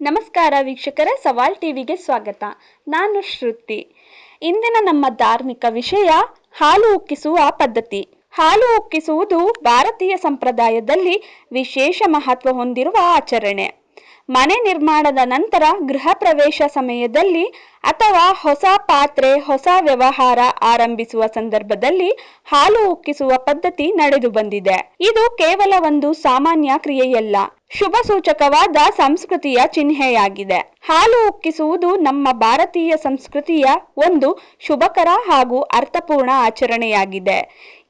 ನಮಸ್ಕಾರ ವೀಕ್ಷಕರ, ಸವಾಲ್ ಟಿವಿಗೆ ಸ್ವಾಗತ. ನಾನು ಶ್ರುತಿ. ಇಂದಿನ ನಮ್ಮ ಧಾರ್ಮಿಕ ವಿಷಯ ಹಾಲು ಉಕ್ಕಿಸುವ ಪದ್ಧತಿ. ಹಾಲು ಉಕ್ಕಿಸುವುದು ಭಾರತೀಯ ಸಂಪ್ರದಾಯದಲ್ಲಿ ವಿಶೇಷ ಮಹತ್ವ ಹೊಂದಿರುವ ಆಚರಣೆ. ಮನೆ ನಿರ್ಮಾಣದ ನಂತರ ಗೃಹ ಪ್ರವೇಶ ಸಮಯದಲ್ಲಿ ಅಥವಾ ಹೊಸ ಪಾತ್ರೆ, ಹೊಸ ವ್ಯವಹಾರ ಆರಂಭಿಸುವ ಸಂದರ್ಭದಲ್ಲಿ ಹಾಲು ಉಕ್ಕಿಸುವ ಪದ್ಧತಿ ನಡೆದು ಬಂದಿದೆ ಇದು ಕೇವಲ ಒಂದು ಸಾಮಾನ್ಯ ಕ್ರಿಯೆಯಲ್ಲ. ಶುಭ ಸೂಚಕವಾದ ಸಂಸ್ಕೃತಿಯ ಚಿಹ್ನೆಯಾಗಿದೆ. ಹಾಲು ಉಕ್ಕಿಸುವುದು ನಮ್ಮ ಭಾರತೀಯ ಸಂಸ್ಕೃತಿಯ ಒಂದು ಶುಭಕರ ಹಾಗೂ ಅರ್ಥಪೂರ್ಣ ಆಚರಣೆಯಾಗಿದೆ.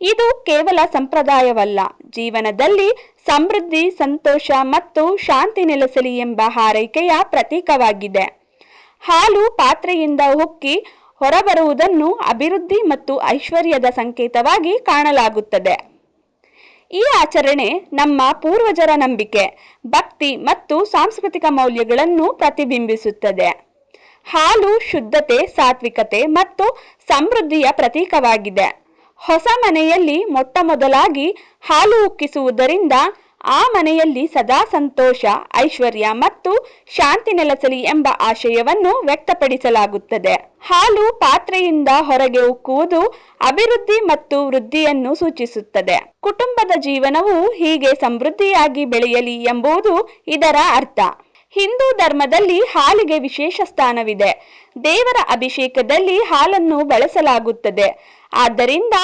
ಇದು ಕೇವಲ ಸಂಪ್ರದಾಯವಲ್ಲ. ಜೀವನದಲ್ಲಿ ಸಮೃದ್ಧಿ, ಸಂತೋಷ ಮತ್ತು ಶಾಂತಿ ನೆಲೆಸಲಿ ಎಂಬ ಹಾರೈಕೆಯ ಪ್ರತೀಕವಾಗಿದೆ. ಹಾಲು ಪಾತ್ರೆಯಿಂದ ಉಕ್ಕಿ ಹೊರಬರುವುದನ್ನು ಅಭಿವೃದ್ಧಿ ಮತ್ತು ಐಶ್ವರ್ಯದ ಸಂಕೇತವಾಗಿ ಕಾಣಲಾಗುತ್ತದೆ. ಈ ಆಚರಣೆ ನಮ್ಮ ಪೂರ್ವಜರ ನಂಬಿಕೆ, ಭಕ್ತಿ ಮತ್ತು ಸಾಂಸ್ಕೃತಿಕ ಮೌಲ್ಯಗಳನ್ನು ಪ್ರತಿಬಿಂಬಿಸುತ್ತದೆ. ಹಾಲು ಶುದ್ಧತೆ, ಸಾತ್ವಿಕತೆ ಮತ್ತು ಸಮೃದ್ಧಿಯ ಪ್ರತೀಕವಾಗಿದೆ. ಹೊಸ ಮನೆಯಲ್ಲಿ ಮೊಟ್ಟ ಮೊದಲಾಗಿ ಹಾಲು ಉಕ್ಕಿಸುವುದರಿಂದ ಆ ಮನೆಯಲ್ಲಿ ಸದಾ ಸಂತೋಷ, ಐಶ್ವರ್ಯ ಮತ್ತು ಶಾಂತಿ ನೆಲೆಸಲಿ ಎಂಬ ಆಶಯವನ್ನು ವ್ಯಕ್ತಪಡಿಸಲಾಗುತ್ತದೆ. ಹಾಲು ಪಾತ್ರೆಯಿಂದ ಹೊರಗೆ ಉಕ್ಕುವುದು ಅಭಿವೃದ್ಧಿ ಮತ್ತು ವೃದ್ಧಿಯನ್ನು ಸೂಚಿಸುತ್ತದೆ. ಕುಟುಂಬದ ಜೀವನವು ಹೀಗೆ ಸಮೃದ್ಧಿಯಾಗಿ ಬೆಳೆಯಲಿ ಎಂಬುದು ಇದರ ಅರ್ಥ. ಹಿಂದೂ ಧರ್ಮದಲ್ಲಿ ಹಾಲಿಗೆ ವಿಶೇಷ ಸ್ಥಾನವಿದೆ. ದೇವರ ಅಭಿಷೇಕದಲ್ಲಿ ಹಾಲನ್ನು ಬಳಸಲಾಗುತ್ತದೆ. ಆದ್ದರಿಂದ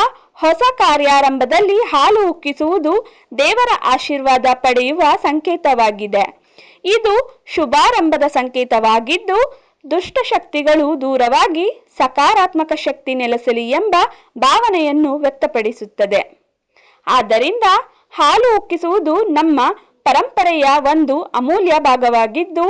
ಹೊಸ ಕಾರ್ಯಾರಂಭದಲ್ಲಿ ಹಾಲು ಉಕ್ಕಿಸುವುದು ದೇವರ ಆಶೀರ್ವಾದ ಪಡೆಯುವ ಸಂಕೇತವಾಗಿದೆ. ಇದು ಶುಭಾರಂಭದ ಸಂಕೇತವಾಗಿದ್ದು ದುಷ್ಟಶಕ್ತಿಗಳು ದೂರವಾಗಿ ಸಕಾರಾತ್ಮಕ ಶಕ್ತಿ ನೆಲೆಸಲಿ ಎಂಬ ಭಾವನೆಯನ್ನು ವ್ಯಕ್ತಪಡಿಸುತ್ತದೆ. ಆದ್ದರಿಂದ ಹಾಲು ಉಕ್ಕಿಸುವುದು ನಮ್ಮ ಪರಂಪರೆಯ ಒಂದು ಅಮೂಲ್ಯ ಭಾಗವಾಗಿದ್ದು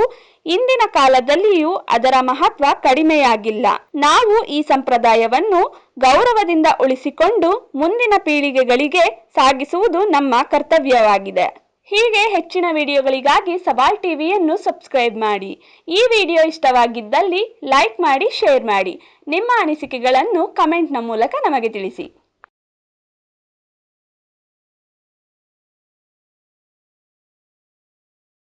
ಇಂದಿನ ಕಾಲದಲ್ಲಿಯೂ ಅದರ ಮಹತ್ವ ಕಡಿಮೆಯಾಗಿಲ್ಲ. ನಾವು ಈ ಸಂಪ್ರದಾಯವನ್ನು ಗೌರವದಿಂದ ಉಳಿಸಿಕೊಂಡು ಮುಂದಿನ ಪೀಳಿಗೆಗಳಿಗೆ ಸಾಗಿಸುವುದು ನಮ್ಮ ಕರ್ತವ್ಯವಾಗಿದೆ. ಹೀಗೆ ಹೆಚ್ಚಿನ ವಿಡಿಯೋಗಳಿಗಾಗಿ ಸವಾಲ್ ಟಿವಿಯನ್ನು ಸಬ್ಸ್ಕ್ರೈಬ್ ಮಾಡಿ. ಈ ವಿಡಿಯೋ ಇಷ್ಟವಾಗಿದ್ದಲ್ಲಿ ಲೈಕ್ ಮಾಡಿ, ಶೇರ್ ಮಾಡಿ. ನಿಮ್ಮ ಅನಿಸಿಕೆಗಳನ್ನು ಕಮೆಂಟ್ನ ಮೂಲಕ ನಮಗೆ ತಿಳಿಸಿ.